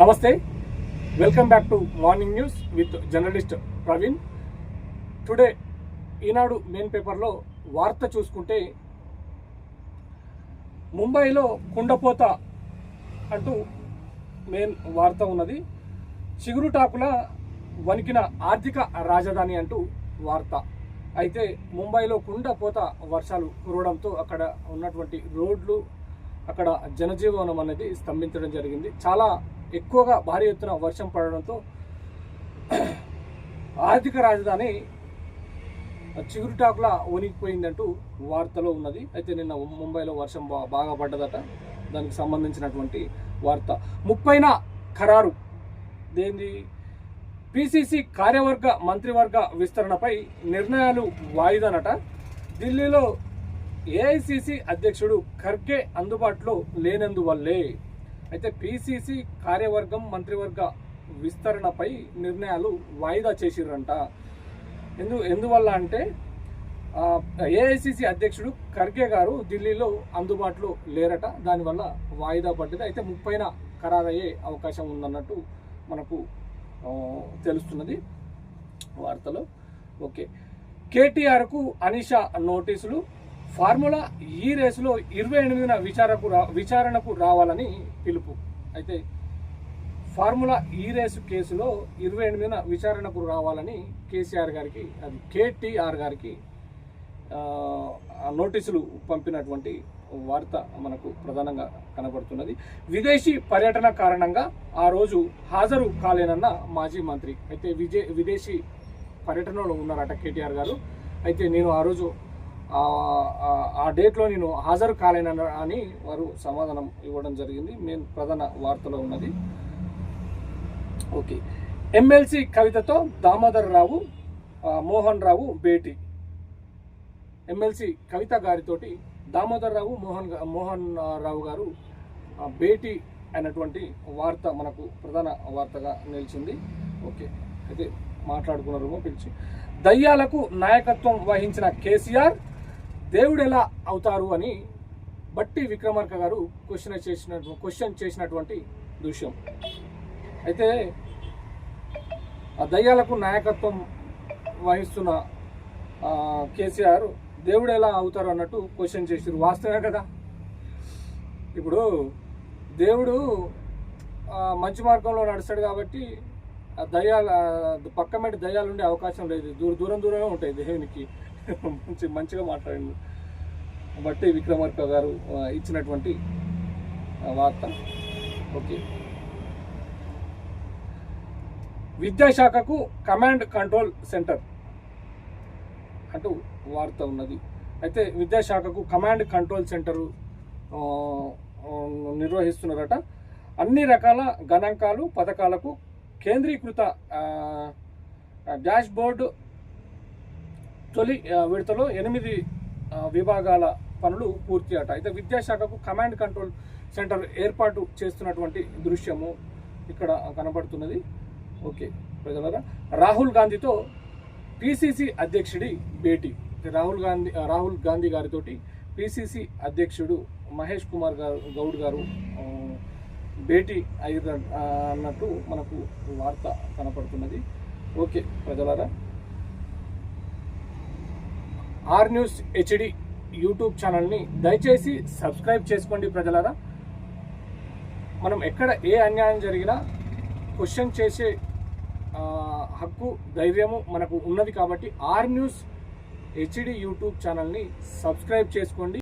నమస్తే. Welcome back to morning news with journalist Praveen today Eenadu main పేపర్లో వార్త చూసుకుంటే ముంబైలో కుండపోత అంటూ మెయిన్ వార్త ఉన్నది. చిగురుటాకుల వణికిన ఆర్థిక రాజధాని అంటూ వార్త. అయితే ముంబైలో కుండపోత వర్షాలు కురవడంతో అక్కడ ఉన్నటువంటి రోడ్లు అక్కడ జనజీవనం అనేది స్తంభించడం జరిగింది. చాలా ఎక్కువగా భారీ ఎత్తున వర్షం పడడంతో ఆర్థిక రాజధాని చిగురుటాకులా వణికిపోయిందంటూ వార్తలో ఉన్నది. అయితే నిన్న ముంబైలో వర్షం బాగా పడ్డదట. దానికి సంబంధించినటువంటి వార్త. ముప్పైన ఖరారు. దేంది? పిసిసి కార్యవర్గ మంత్రివర్గ విస్తరణపై నిర్ణయాలు వాయిదానట. ఢిల్లీలో ఏఐసిసి అధ్యక్షుడు ఖర్గే అందుబాటులో లేనందువల్లే. అయితే పిసిసి కార్యవర్గం మంత్రివర్గ విస్తరణపై నిర్ణయాలు వాయిదా చేసిర్రంట. ఎందు ఎందువల్ల అంటే ఏఐసిసి అధ్యక్షుడు ఖర్గే గారు ఢిల్లీలో అందుబాటులో లేరట. దానివల్ల వాయిదా పడ్డది. అయితే ముప్పైన ఖరారయ్యే అవకాశం ఉందన్నట్టు మనకు తెలుస్తున్నది వార్తలో. ఓకే. కేటీఆర్కు అనిషా నోటీసులు ఫార్ములా ఈ రేసులో ఇరవై ఎనిమిదిన విచారకు రా విచారణకు రావాలని పిలుపు. అయితే ఫార్ములా ఈ రేసు కేసులో ఇరవై ఎనిమిదిన విచారణకు రావాలని కేసీఆర్ గారికి అది కేటీఆర్ గారికి నోటీసులు పంపినటువంటి వార్త మనకు ప్రధానంగా కనబడుతున్నది. విదేశీ పర్యటన కారణంగా ఆ రోజు హాజరు కాలేనన్న మాజీ మంత్రి అయితే విజే విదేశీ పర్యటనలో ఉన్నారట కేటీఆర్ గారు. అయితే నేను ఆ రోజు ఆ- డేట్లో నేను హాజరు కాలేన అని వారు సమాధానం ఇవ్వడం జరిగింది. మెయిన్ ప్రధాన వార్తలో ఉన్నది. ఓకే. ఎమ్మెల్సీ కవితతో దామోదర్ రావు మోహన్ రావు భేటీ. ఎమ్మెల్సీ కవిత గారితోటి దామోదర్ రావు మోహన్ మోహన్ రావు గారు భేటీ అయినటువంటి వార్త మనకు ప్రధాన వార్తగా నిలిచింది. ఓకే. అయితే మాట్లాడుకున్నారు పిలిచి. దయ్యాలకు నాయకత్వం వహించిన కేసీఆర్ దేవుడు ఎలా అవుతారు అని బట్టి విక్రమార్క గారు క్వశ్చన్ చేసిన క్వశ్చన్ చేసినటువంటి దృశ్యం. అయితే ఆ దయ్యాలకు నాయకత్వం వహిస్తున్న కేసీఆర్ దేవుడు ఎలా అవుతారు అన్నట్టు క్వశ్చన్ చేసారు వాస్తవే కదా? ఇప్పుడు దేవుడు మంచి మార్గంలో నడుస్తాడు కాబట్టి ఆ దయ్యాలు పక్క మీద దయ్యాలు ఉండే అవకాశం లేదు. దూర దూరం దూరంగా ఉంటాయి దేవునికి. మంచి మంచిగా మాట్లాడింది బట్టి విక్రమార్క గారు ఇచ్చినటువంటి వార్త. ఓకే. విద్యాశాఖకు కమాండ్ కంట్రోల్ సెంటర్ అంటూ వార్త ఉన్నది. అయితే విద్యాశాఖకు కమాండ్ కంట్రోల్ సెంటర్ నిర్వహిస్తున్నారట. అన్ని రకాల గణాంకాలు పథకాలకు కేంద్రీకృత డాష్బోర్డు తొలి విడతలో ఎనిమిది విభాగాల పనులు పూర్తి అట అయితే విద్యాశాఖకు కమాండ్ కంట్రోల్ సెంటర్ ఏర్పాటు చేస్తున్నటువంటి దృశ్యము ఇక్కడ కనబడుతున్నది. ఓకే ప్రజలరా రాహుల్ గాంధీతో పిసిసి అధ్యక్షుడి భేటీ. రాహుల్ గాంధీ రాహుల్ గాంధీ గారితో పిసిసి అధ్యక్షుడు మహేష్ కుమార్ గారు గౌడ్ గారు భేటీ అయ్యారు అన్నట్టు మనకు వార్త కనపడుతున్నది. ఓకే ప్రజలారా ఆర్ న్యూస్ హెచ్డి యూట్యూబ్ ఛానల్ని దయచేసి సబ్స్క్రైబ్ చేసుకోండి ప్రజలారా. మనం ఎక్కడ ఏ అన్యాయం జరిగినా క్వశ్చన్ చేసే హక్కు ధైర్యము మనకు ఉన్నది కాబట్టి ఆర్ న్యూస్ హెచ్డి యూట్యూబ్ ఛానల్ని సబ్స్క్రైబ్ చేసుకోండి.